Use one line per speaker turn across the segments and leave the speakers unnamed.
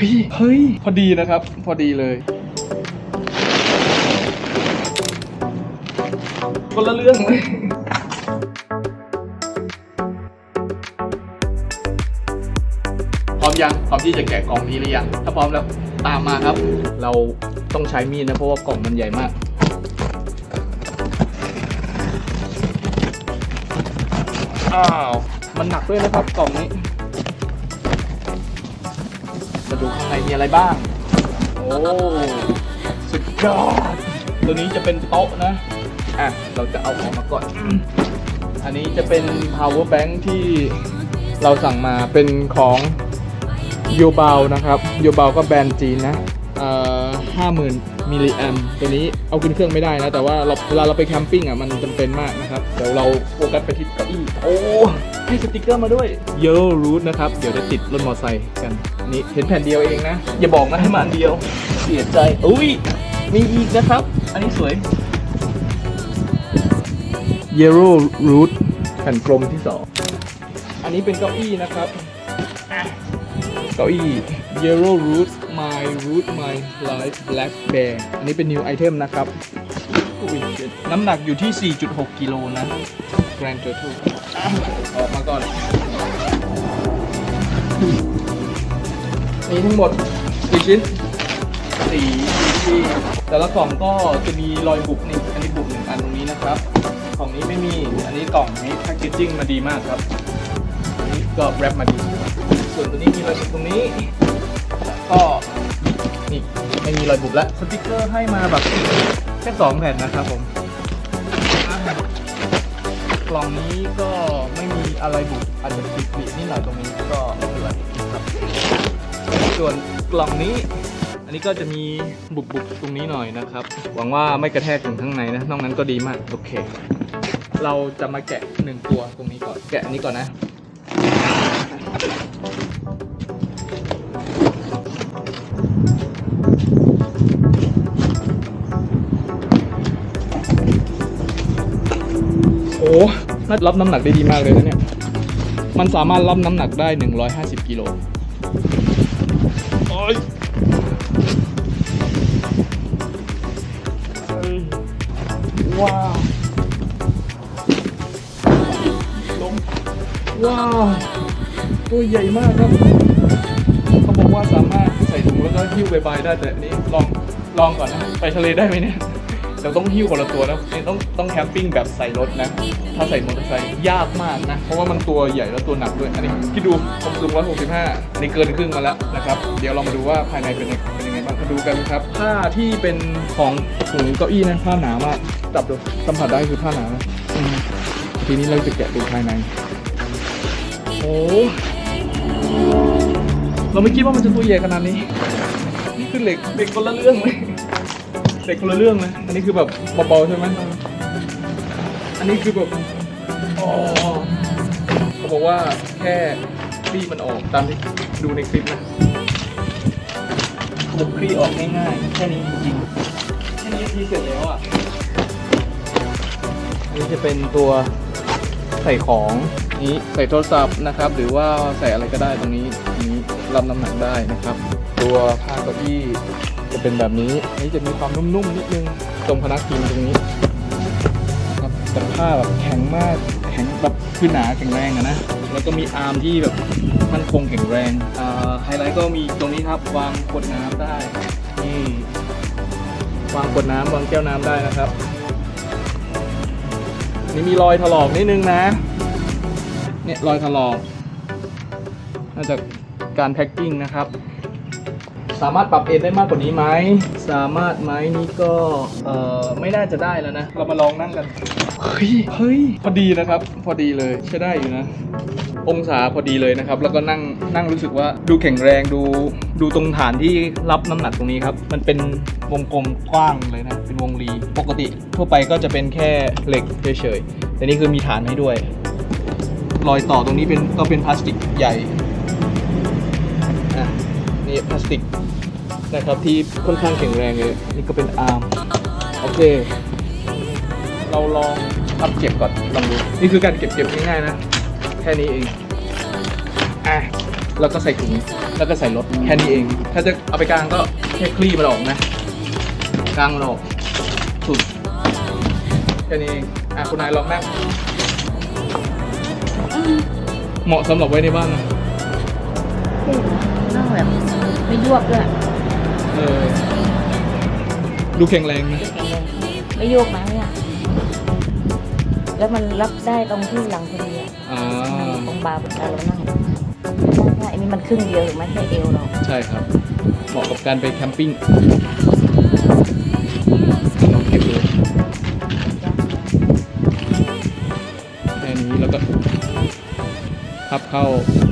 ฮ้ย เฮ้ย พอดีนะครับ พอดีเลย คนละเรื่องเลยพร้อมยัง พร้อมที่จะแกะกล่องนี้หรือยัง ถ้าพร้อมแล้วตามมาครับ เราต้องใช้มีดนะเพราะว่ากล่องมันใหญ่มากอ้าว มันหนักด้วยนะครับกล่องนี้ มาดูข้างในมีอะไรบ้าง โอ้สุดยอด ตัวนี้จะเป็นโต๊ะนะ อะ เราจะเอาออกมาก่อน อันนี้จะเป็น power bank ที่เราสั่งมาเป็นของโยบานะครับโยบาก็แบรนด์จีนนะ เอ่อห้าหมื่น มิลลิแอมตัวนี้เอาขึ้นเครื่องไม่ได้นะ แต่ว่าเราเวลาเราไปแคมปิ้งอะมันจำเป็นมากนะครับ เดี๋ยวเราโฟกัสไปที่เก้าอี้โอ้ให้สติกเกอร์มาด้วย Yellow Root นะครับ เดี๋ยวจะติดรถมอเตอร์ไซค์กันอันนี้เห็นแผ่นเดียวเองนะ อย่าบอกนะให้มาอันเดียว เสียใจอุ้ยมีอีกนะครับ อันนี้สวย Yellow Root แผ่นกลมที่สองอันนี้เป็นเก้าอี้นะครับอะ เก้าอี้ Yellow Root My Root My Life Black Bear อันนี้เป็น new item นะครับ น้ำหนักอยู่ที่ 4.6 กิโลนะ Grand Total ออกมาก่อน มีทั้งหมดกี่ชิ้นสี่ชิ้นแต่ละกล่องก็จะมีรอยบุบนี่อันนี้บุบหนึ่งอันตรงนี้นะครับกล่องนี้ไม่มีอันนี้กล่องนี้แพ็กเกจจิ้งมาดีมากครับ อันนี้ก็แรปมาดี ส่วนตัวนี้มีรอยบุบตรงนี้ ก็นี่ไม่มีรอยบุบแล้วสติกเกอร์ให้มาแบบแค่สองแผ่นนะครับผมกล่องนี้ก็ไม่มีอะไรบุบอาจจะปิดๆนิดหน่อยตรงนี้ก็ไม่เป็นไรครับส่วนกล่องนี้ อันนี้ก็จะมีบุบบุบตรงนี้หน่อยนะครับ หวังว่าไม่กระแทกถึงข้างในนะนอกนั้นก็ดีมากโอเค เราจะมาแกะหนึ่งตัวตรงนี้ก่อนแกะอันนี้ก่อนนะ โอ้น่ารับน้ำหนักได้ดีมากเลยนะเนี่ย มันสามารถรับน้ำหนักได้ 150กิโลโอ้ยเฮ้ยว้าว ลง ว้าว ตัวใหญ่มากครับเขาบอกว่าสามารถใส่ถุงแล้วก็หิ้วไปๆได้แต่นี้ลองลองก่อนนะไปทะเลได้ไหมเนี่ยเราต้องหิ้วคนละตัวนะนี่ต้องต้องแคมปิ้งแบบใส่รถนะ ถ้าใส่มอเตอร์ไซค์ยากมากนะ เพราะว่ามันตัวใหญ่แล้วตัวหนักด้วย อันนี้ที่ดูผมสูง165นนี้เกินครึ่งมาแล้วนะครับ เดี๋ยวเรามาดูว่าภายในเป็นยังเป็นยังไงบ้างมาดูกันครับ ผ้าที่เป็นของถุงเก้าอี้นะผ้าหนามากจับดูสัมผัสได้คือผ้าหนานะทีนี้เราจะแกะดูภายใน โอ้ เราไม่คิดว่ามันจะตัวใหญ่ขนาดนี้ นี่คือเหล็กเหล็กคนละเรื่องเลยเหล็กคนละเรื่องเลยอันนี้คือแบบเบาๆใช่ไหมอันนี้คือแบบอ๋อเขาบอกว่าแค่คลี่มันออกตามที่ดูในคลิปนะบุกคลี่ออกง่ายๆแค่นี้จริงๆแค่นี้ทีเสร็จแล้วอะอันนี้จะเป็นตัวใส่ของ นี้ใส่โทรศัพท์นะครับ หรือว่าใส่อะไรก็ได้ตรงนี้นี้รับน้ำหนักได้นะครับ ตัวผ้าเก้าอี้จะเป็นแบบนี้อันนี้จะมีความนุ่มๆนิดนึงตรงพนักพิงตรงนี้ครับแต่ผ้าแบบแข็งมากแข็งแบบคือหนาแข็งแรงอะนะแล้วก็มีอาร์มที่แบบมันคงแข็งแรงไฮไลท์ก็มีตรงนี้ครับวางขวดน้ำได้นี่วางขวดน้ำวางแก้วน้ำได้นะครับ นี่มีรอยถลอกนิดนึงนะ เนี่ยรอยถลอกน่าจะการแพ็กกิ้งนะครับ สามารถปรับเอนได้มากกว่านี้ไหม สามารถไหมนี่ก็เอ่อไม่น่าจะได้แล้วนะ เรามาลองนั่งกัน เฮ้ยเฮ้ยพอดีนะครับ พอดีเลยใช้ได้อยู่นะ องศาพอดีเลยนะครับ แล้วก็นั่งนั่งรู้สึกว่าดูแข็งแรงดูดูตรงฐานที่รับน้ำหนักตรงนี้ครับ มันเป็นวงกลมกว้างเลยนะ เป็นวงรี ปกติทั่วไปก็จะเป็นแค่เหล็กเฉยๆแต่นี่คือมีฐานให้ด้วย รอยต่อตรงนี้เป็นก็เป็นพลาสติกใหญ่นี่พลาสติกนะครับที่ค่อนข้างแข็งแรงเลยนี่ก็เป็นอาร์มโอเค เราลองพับเก็บก่อนลองดูนี่คือการเก็บเก็บง่ายๆนะ แค่นี้เองอะแล้วก็ใส่ถุงแล้วก็ใส่รถแค่นี้เอง ถ้าจะเอาไปกลางก็แค่คลี่มันออกนะกลางมันออกสุดแค่นี้เองอะคุณนายลองนั่ง เหมาะสำหรับไว้ในบ้านนะ
เท่นะนั่งแบบไม่ยวบด้วย
เออดูแข็งแรงนะ
แข็งแรงไม่โยกนะเนี่ย แล้วมันรับได้ตรงที่หลังพอดีอะ
อ่า
ตรงบาร์เวลาเรานั่งใช่อันนี้มันครึ่งเดียวถูกไหมแค่เอวเรา
ใช่ครับ เหมาะกับการไปแคมปิ้ง พับเข้า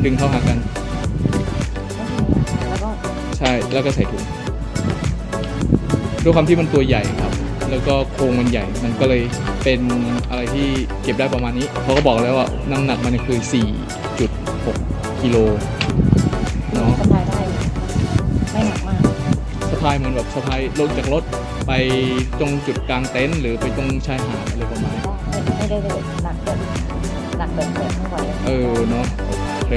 ดึงเข้าหากัน
แล้วก็
ใช่แล้วก็ใส่ถุงด้วยความที่มันตัวใหญ่ครับ แล้วก็โครงมันใหญ่มันก็เลยเป็นอะไรที่เก็บได้ประมาณนี้เขาก็บอกแล้วว่าน้ำหนักมันคือ 4.6กิโลเนาะ
สบายได้อยู่ไม่หนักมาก
สะพายเหมือนแบบสะพายลงจากรถไปตรงจุดกลางเต็นท์หรือไปตรงชายหาดอะไรประมาณนี้
ไม่ได้แบบหนักแบบ หนักแบบแบบไม่ไหว
เออเนาะโอเค